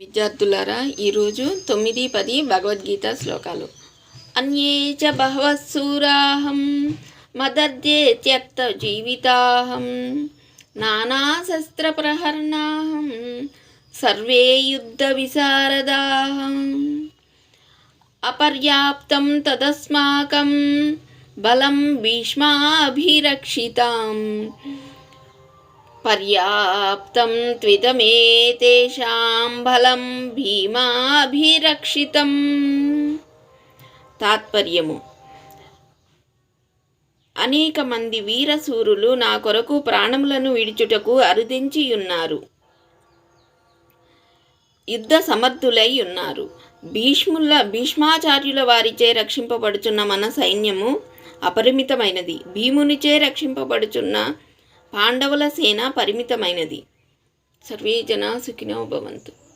విద్యార్థులారా ఈరోజు తొమ్మిది పది భగవద్గీత శ్లోకాలు. అన్యే చ బహవः శూరాహం మదర్దే త్యక్త జీవితాహం నానాశస్త్రప్రహరణాహం సర్వే యుద్ధ విశారదాహం అపర్యాప్తం తదస్మాకం బలం భీష్మాభిరక్షితాం పర్యాప్తం త్వితమేతేషాం బలం భీమాభిరక్షితం. తాత్పర్యము. అనేక మంది వీరసూరులు నా కొరకు ప్రాణములను విడిచుటకు అరుదించి ఉన్నారు యుద్ధ సమర్థులై ఉన్నారు. భీష్ముల భీష్మాచార్యుల వారిచే రక్షింపబడుచున్న మన సైన్యము అపరిమితమైనది. భీమునిచే రక్షింపబడుచున్న పాండవుల సేన పరిమితమైనది. సర్వే జనా సుఖినో భవంతు.